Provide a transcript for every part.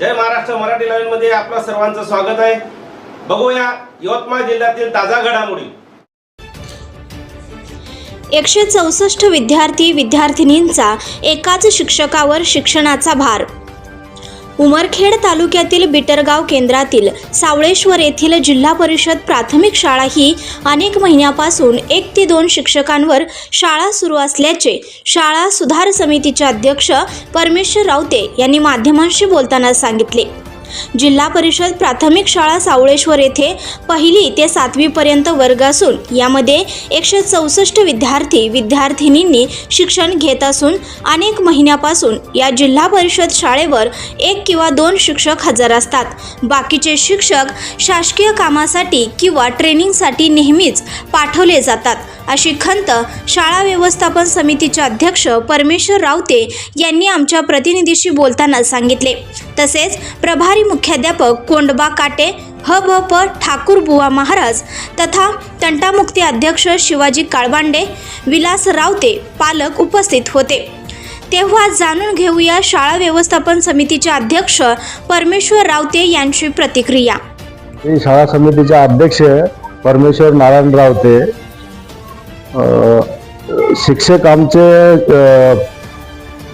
जय महाराष्ट्र. मराठी लाईव्हमध्ये आपलं सर्वांचं स्वागत आहे. बघूया यवतमाळ जिल्ह्यातील ताजा घडामोडी. एकशे चौसष्ट विद्यार्थी विद्यार्थिनींचा एकाच शिक्षकावर शिक्षणाचा भार. उमरखेड तालुक्यातील बिटरगाव केंद्रातील सावळेश्वर येथील जिल्हा परिषद प्राथमिक शाळा ही अनेक महिन्यापासून एक ते दोन शिक्षकांवर शाळा सुरू असल्याचे शाळा सुधार समितीचे अध्यक्ष परमेश्वर रावते यांनी माध्यमांशी बोलताना सांगितले. जिल्हा परिषद प्राथमिक शाळा सावळेश्वर येथे पहिली ते सातवीपर्यंत वर्ग असून यामध्ये एकशे चौसष्ट विद्यार्थी विद्यार्थिनींनी शिक्षण घेत असून अनेक महिन्यापासून या जिल्हा परिषद शाळेवर एक किंवा दोन शिक्षक हजर असतात. बाकीचे शिक्षक शासकीय कामासाठी किंवा ट्रेनिंगसाठी नेहमीच पाठवले जातात. अशी खंत शाळा व्यवस्थापन समितीचे अध्यक्ष परमेश्वर रावते यांनी आमच्या प्रतिनिधीशी बोलताना सांगितले. तसेच प्रभारी मुख्याध्यापक कोंडबा काटे ह भ प ठाकूर बुवा महाराज तथा तंटामुक्ती अध्यक्ष शिवाजी काळबांडे विलास रावते पालक उपस्थित होते. तेव्हा जाणून घेऊया शाळा व्यवस्थापन समितीचे अध्यक्ष परमेश्वर रावते यांची प्रतिक्रिया. शाळा समितीचे अध्यक्ष परमेश्वर नारायण रावते शिक्षक आमचे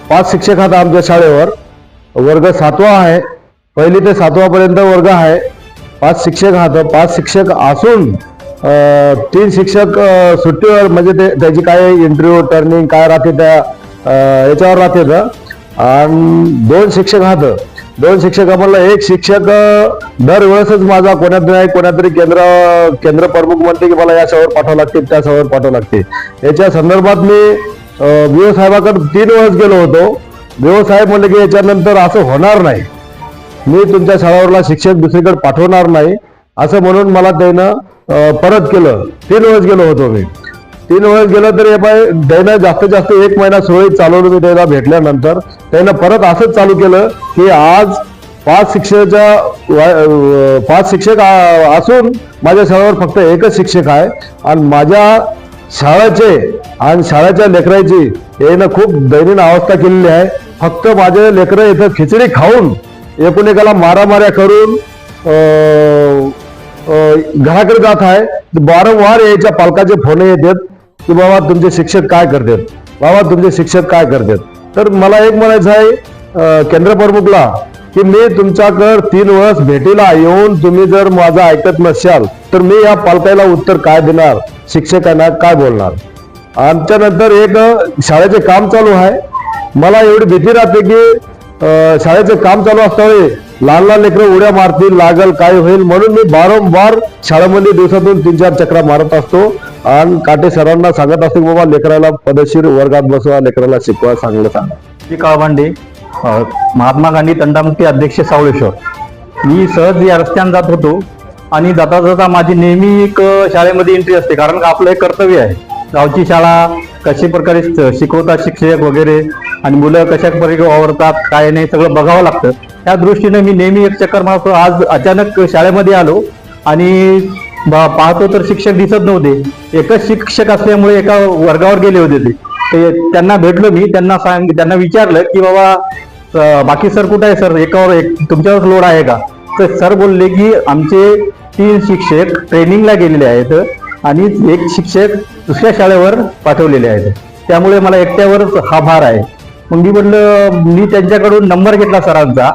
पाच शिक्षक आहेत आमच्या शाळेवर. वर्ग सातवा आहे. पहिली ते सातवापर्यंत वर्ग आहे. पाच शिक्षक आहात. पाच शिक्षक असून तीन शिक्षक सुट्टीवर म्हणजे ते त्याची काय इंटरव्ह्यू टर्निंग काय राहते त्या याच्यावर राहते. तर. आणि दोन शिक्षक आहात. दोन शिक्षक म्हणलं एक शिक्षक दरवेळेसच माझा कोणात नाही कोणातरी केंद्र केंद्र प्रमुख म्हणते की मला या शाळेवर पाठवावं लागते त्या शाळेवर पाठवावं लागते. याच्या संदर्भात मी बीओ साहेबाकडे तीन वेळेस गेलो होतो. बीओ साहेब म्हणले की याच्यानंतर असं होणार नाही. मी तुमच्या शाळेवरला शिक्षक दुसरीकडे पाठवणार नाही. असं म्हणून मला त्यानं परत केलं. तीन वेळेस गेलो होतो मी. तीन वेळेस गेलं तर हे पाय त्यानं जास्तीत जास्त एक महिना सुरळीत चालवलं मी त्याला भेटल्यानंतर. त्यानं परत असंच चालू केलं की आज पाच शिक्षकाच्या पाच शिक्षक असून माझ्या शाळेवर फक्त एकच शिक्षक आहे. आणि माझ्या शाळेचे आणि शाळेच्या लेकराची यानं खूप दैनंदिन अवस्था केलेली आहे. फक्त माझे लेकरं इथं खिचडी खाऊन एकूण मारामाऱ्या करून घराकडे जात आहे. वारंवार याच्या पालकाचे फोन येतात की बाबा तुमचे शिक्षक काय करतात? बाबा तुमचे शिक्षक काय करतात? तर मला एक म्हणायचं आहे केंद्र प्रमुखला की मी तुमच्याकडे तीन वर्ष भेटीला येऊन तुम्ही जर माझं ऐकत नसाल तर मी या पालकाला उत्तर काय देणार? शिक्षकांना काय बोलणार? आमच्या नंतर एक शाळेचे काम चालू आहे. मला एवढी भीती राहते की शाळेचे काम चालू असताना लहान लहान लेकरं उड्या मारतील लागल काय होईल? म्हणून मी वारंवार शाळेमध्ये दिवसातून तीन चार चक्रा मारत असतो. आणि काटे सरांना सांगत असतो बाबा लेकराला पदशीर वर्गात बसवा लेकराला शिकवा चांगलं सांगा. श्री काळबांडे महात्मा गांधी तंटामुक्ती अध्यक्ष सावळेश्वर. मी सहज या रस्त्याने जात होतो आणि जाता जाता माझी नेहमी एक शाळेमध्ये एंट्री असते. कारण का आपलं एक कर्तव्य आहे. गावची शाळा कशा प्रकारे शिकवतात शिक्षक वगैरे आणि मुलं कशा प्रकारे वावरतात काय नाही सगळं बघावं लागतं. त्या दृष्टीने मी नेहमी एक चक्कर मारतो. आज अचानक शाळेमध्ये आलो आणि बा पाहतो तर शिक्षक दिसत नव्हते. एकच शिक्षक असल्यामुळे एका वर्गावर गेले होते ते. ते त्यांना भेटलो मी त्यांना सांग त्यांना विचारलं की बाबा बाकी सर कुठं आहे सर? एकावर एक तुमच्यावर लोड आहे का? तर सर बोलले की आमचे तीन शिक्षक ट्रेनिंगला गेलेले आहेत आणि एक शिक्षक दुसऱ्या शाळेवर पाठवलेले आहेत. त्यामुळे मला एकट्यावरच हा भार आहे. मग मी म्हटलं मी त्यांच्याकडून नंबर घेतला सरांचा.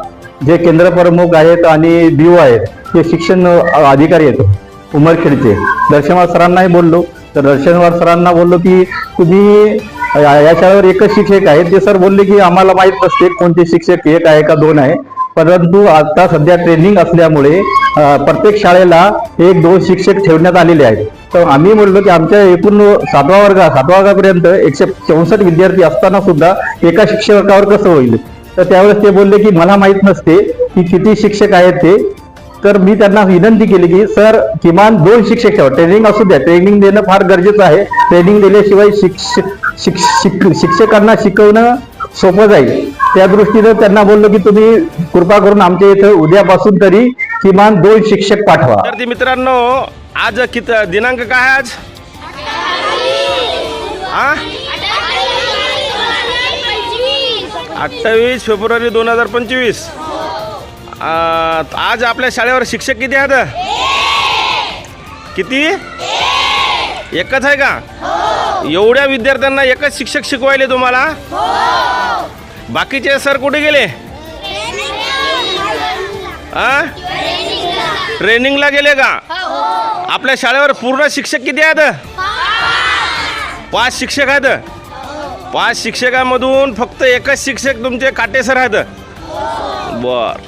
जे केंद्र प्रमुख आहेत आणि बीओ आहेत. ते शिक्षण अधिकारी आहेत. उमरखेडचे दर्शनवार सरांनाही बोललो. तर दर्शनवार सरांना बोललो की तुम्ही या शाळेवर एकच शिक्षक आहेत. ते सर बोलले की आम्हाला माहीत नसते कोणते शिक्षक एक आहे का दोन आहे. परंतु आता सध्या ट्रेनिंग असल्यामुळे प्रत्येक शाळेला एक दोन शिक्षक ठेवण्यात आलेले आहेत. तर आम्ही म्हणलो की आमच्या एकूण सातवा वर्ग सातवा वर्गापर्यंत एकशे चौसष्ट विद्यार्थी असताना सुद्धा एका शिक्षकावर कसं होईल? तर त्यावेळेस ते बोलले की मला माहीत नसते की किती शिक्षक आहेत ते. तर मी त्यांना विनंती केली की सर किमान दोन शिक्षक ठेवा. ट्रेनिंग असू द्या. ट्रेनिंग देणं फार गरजेचं आहे. ट्रेनिंग दिल्याशिवाय शिक्षक शिक- शिक- शिक्षकांना शिकवणं सोपं जाईल. त्या दृष्टीनं त्यांना बोललो की तुम्ही कृपा करून आमच्या इथं उद्यापासून तरी किमान दोन शिक्षक पाठवा. विद्यार्थी मित्रांनो आज कित दिनांक काय आज? हा अठ्ठावीस फेब्रुवारी दोन हजार पंचवीस. आज आपल्या शाळेवर शिक्षक किती आहेत? किती? एकच आहे का? एवढ्या विद्यार्थ्यांना एकच शिक्षक शिकवायले तुम्हाला? बाकीचे सर कुठे गेले? आ? ट्रेनिंगला गेले का? आपल्या शाळेवर पूर्ण शिक्षक किती आहेत? पाच शिक्षक आहेत. पाच शिक्षकामधून फक्त एकच शिक्षक तुमचे काटेसर आहेत. बर.